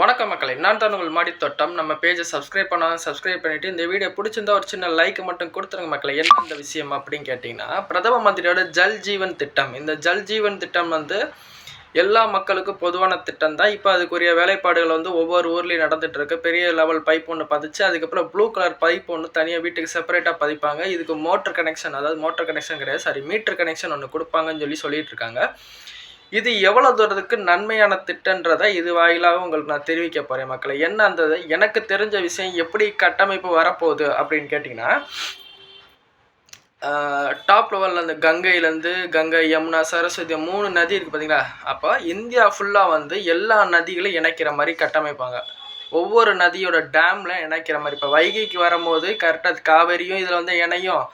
வணக்கம் மக்களை நான் தான் உங்கள் மாடி தோட்டம். நம்ம பேஜை சப்ஸ்கிரைப் பண்ணாலும் சப்ஸ்கிரைப் பண்ணிவிட்டு இந்த வீடியோ பிடிச்சிருந்தா ஒரு சின்ன லைக் மட்டும் கொடுத்துருங்க மக்களை. என்ன அந்த விஷயம் அப்படின்னு கேட்டிங்கன்னா பிரதம மந்திரியோட ஜல் ஜீவன் திட்டம். இந்த ஜல் ஜீவன் திட்டம் வந்து எல்லா மக்களுக்கும் பொதுவான திட்டம் தான். இப்போ அதுக்குரிய வேலைப்பாடுகள் வந்து ஒவ்வொரு ஊர்லேயும் நடந்துட்டு இருக்கு. பெரிய லெவல் பைப் ஒன்று பதிச்சு அதுக்கப்புறம் ப்ளூ கலர் பைப் ஒன்று தனியாக வீட்டுக்கு செப்பரேட்டாக பதிப்பாங்க. இதுக்கு மோட்டர் கனெக்ஷன் அதாவது மோட்டர் கனெக்ஷன் கிடையாது சாரி மீட்டர் கனெக்ஷன் ஒன்று கொடுப்பாங்கன்னு சொல்லி சொல்லிட்டு இருக்காங்க. இது எவ்வளோ தூரத்துக்கு நன்மையான திட்டன்றதை இது வாயிலாக உங்களுக்கு நான் தெரிவிக்க போகிறேன் மக்களை. என்ன அந்த எனக்கு தெரிஞ்ச விஷயம் எப்படி கட்டமைப்பு வரப்போகுது அப்படின்னு கேட்டிங்கன்னா டாப் லெவலில் அந்த கங்கையிலேருந்து கங்கை யமுனா சரஸ்வதி மூணு நதி இருக்குது பார்த்தீங்களா அப்போ இந்தியா ஃபுல்லாக வந்து எல்லா நதிகளையும் இணைக்கிற மாதிரி கட்டமைப்பாங்க. ஒவ்வொரு நதியோட டேமில் இணைக்கிற மாதிரி. இப்போ வைகைக்கு வரும்போது கரெக்டாக காவேரியும் இதில் வந்து இணையும்.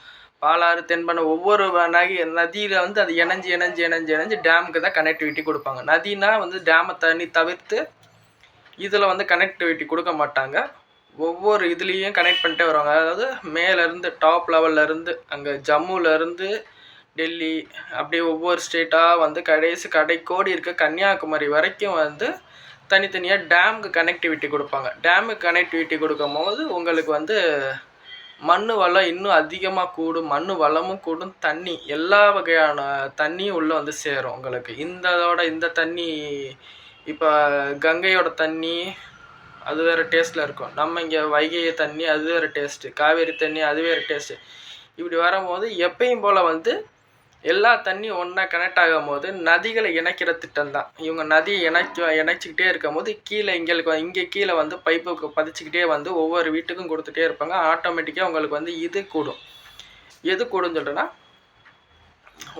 பாலாறு தென்பண்ண ஒவ்வொரு நகி நதியில் வந்து அது இணைஞ்சு இணைஞ்சு இணைஞ்சு இணைஞ்சு டேமுக்கு தான் கனெக்டிவிட்டி கொடுப்பாங்க. நதினா வந்து டேமை தண்ணி தவிர்த்து இதில் வந்து கனெக்டிவிட்டி கொடுக்க மாட்டாங்க. ஒவ்வொரு இதுலேயும் கனெக்ட் பண்ணிட்டே வருவாங்க. அதாவது மேலேருந்து டாப் லெவல்லேருந்து அங்கே ஜம்முலேருந்து டெல்லி அப்படியே ஒவ்வொரு ஸ்டேட்டாக வந்து கடைசி கடைக்கோடி இருக்க கன்னியாகுமரி வரைக்கும் வந்து தனித்தனியாக டேமுக்கு கனெக்டிவிட்டி கொடுப்பாங்க. டேமுக்கு கனெக்டிவிட்டி கொடுக்கும் போது உங்களுக்கு வந்து மண் வளம் இன்னும் அதிகமாக கூடும் மண் வளமும் கூடும் தண்ணி எல்லா வகையான தண்ணியும் உள்ளே வந்து சேரும் உங்களுக்கு. இந்ததோட இந்த தண்ணி இப்போ கங்கையோட தண்ணி அது வேறு டேஸ்ட்டில் இருக்கும். நம்ம இங்கே வைகை தண்ணி அது வேறு டேஸ்ட்டு காவேரி தண்ணி அது வேறு டேஸ்ட்டு இப்படி வரும்போது எப்பயும் போல் வந்து எல்லா தண்ணியும் ஒன்றா கனெக்ட் ஆகும் போது நதிகளை இணைக்கிற திட்டம் தான் இவங்க நதியை இணைக்க இணைச்சிக்கிட்டே இருக்கும் போது கீழே எங்களுக்கு இங்கே கீழே வந்து பைப்புக்கு பதிச்சுக்கிட்டே வந்து ஒவ்வொரு வீட்டுக்கும் கொடுத்துட்டே இருப்பாங்க. ஆட்டோமேட்டிக்காக உங்களுக்கு வந்து இது கூடும். எது கூடுன்னு சொல்கிறேன்னா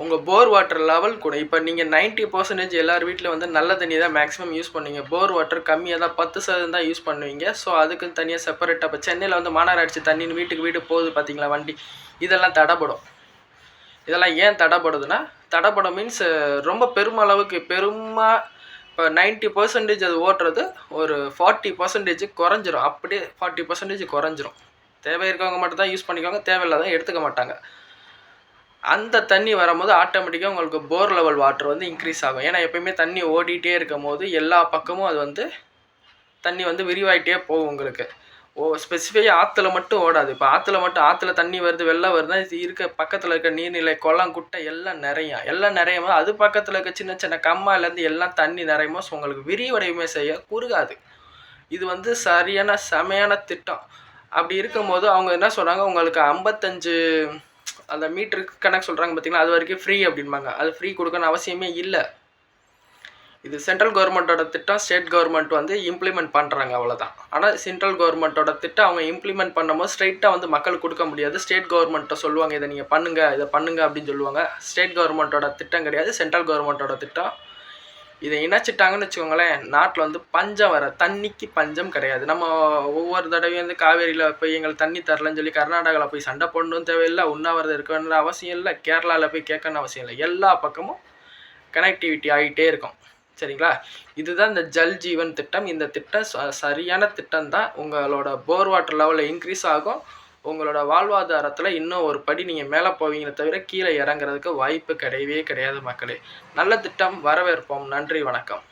உங்கள் போர் வாட்டர் லெவல் கூட இப்போ நீங்கள் நைன்ட்டி பர்சன்டேஜ் எல்லார் வீட்டில் வந்து நல்ல தண்ணி தான் மேக்ஸிமம் யூஸ் பண்ணுவீங்க. போர் வாட்டர் கம்மியாக தான் பத்து சதவீதம் தான் யூஸ் பண்ணுவீங்க. ஸோ அதுக்கு தனியாக செப்பரேட்டாக இப்போ சென்னையில் வந்து மாநகராட்சி தண்ணின்னு வீட்டுக்கு வீடு போகுது பார்த்தீங்களா வண்டி? இதெல்லாம் தடைப்படும். இதெல்லாம் ஏன் தடைப்படுதுன்னா தடைப்படும் மீன்ஸ் ரொம்ப பெருமளவுக்கு பெருமா இப்போ நைன்ட்டி பர்சன்டேஜ் அது ஓட்டுறது ஒரு ஃபார்ட்டி பர்சன்டேஜ் குறைஞ்சிரும். அப்படியே ஃபார்ட்டி பர்சன்டேஜ் குறைஞ்சிரும். தேவை இருக்கவங்க மட்டும் தான் யூஸ் பண்ணிக்கோங்க தேவையில்லாத எடுத்துக்க மாட்டாங்க. அந்த தண்ணி வரும்போது ஆட்டோமேட்டிக்காக உங்களுக்கு போர் லெவல் வாட்டர் வந்து இன்க்ரீஸ் ஆகும். ஏன்னா எப்பயுமே தண்ணி ஓடிட்டே இருக்கும் போது எல்லா பக்கமும் அது வந்து தண்ணி வந்து விரிவாயிட்டே போகும் உங்களுக்கு. ஓ ஸ்பெசிஃபிக்காக ஆற்றுல மட்டும் ஓடாது. இப்போ ஆற்றுல மட்டும் ஆற்றுல தண்ணி வருது வெள்ளம் வருதுன்னா இது இருக்க பக்கத்தில் இருக்க நீர்நிலை குளம் குட்டை எல்லாம் நிறையும். எல்லாம் நிறையும். போது அது பக்கத்தில் இருக்க சின்ன சின்ன கம்மாலேருந்து எல்லாம் தண்ணி நிறையும் போது உங்களுக்கு விரிவடையுமே செய்ய குறுகாது. இது வந்து சரியான செமையான திட்டம். அப்படி இருக்கும்போது அவங்க என்ன சொல்கிறாங்க உங்களுக்கு ஐம்பத்தஞ்சு அந்த மீட்டருக்கு கணக்கு சொல்கிறாங்க பார்த்தீங்கன்னா அது வரைக்கும் ஃப்ரீ அப்படின்பாங்க அது ஃப்ரீ கொடுக்கணும் அவசியமே இல்லை. இது சென்ட்ரல் கவர்மெண்ட்டோட திட்டம் ஸ்டேட் கவர்மெண்ட் வந்து இம்ப்ளிமெண்ட் பண்ணுறாங்க அவ்வளோதான் ஆனால் சென்ட்ரல் கவர்மெண்ட்டோட திட்டம் அவங்க இம்ப்ளிமெண்ட் பண்ணும்போது ஸ்ட்ரைட்டாக வந்து மக்களுக்கு கொடுக்க முடியாது. ஸ்டேட் கவர்மெண்ட்டை சொல்லுவாங்க இதை நீங்கள் பண்ணுங்கள் இதை பண்ணுங்கள் அப்படின்னு சொல்லுவாங்க. ஸ்டேட் கவர்மெண்ட்டோட திட்டம் கிடையாது சென்ட்ரல் கவர்மெண்ட்டோட திட்டம். இதை இணைச்சிட்டாங்கன்னு வச்சுக்கோங்களேன் நாட்டில் வந்து பஞ்சம் வர தண்ணிக்கு பஞ்சம் கிடையாது. நம்ம ஒவ்வொரு தடவையும் வந்து காவேரியில் போய் எங்களுக்கு தண்ணி தரலன்னு சொல்லி கர்நாடகாவில் போய் சண்டை போடணும் தேவையில்லை உண்ணாவிரதம் இருக்க வேண்டிய அவசியம் இல்லை கேரளாவில் போய் கேட்கணும் அவசியம் இல்லை. எல்லா பக்கமும் கனெக்டிவிட்டி ஆகிட்டே இருக்கும். சரிங்களா? இதுதான் இந்த ஜல் ஜீவன் திட்டம். இந்த திட்டம் சரியான திட்டம் தான் உங்களோட போர் வாட்டர் லெவலில் இன்க்ரீஸ் ஆகும். உங்களோட வாழ்வாதாரத்தில் இன்னும் ஒரு படி நீங்கள் மேலே போவீங்களே தவிர கீழே இறங்குறதுக்கு வாய்ப்பு கிடையவே கிடையாது மக்களே. நல்ல திட்டம் வரவேற்போம். நன்றி வணக்கம்.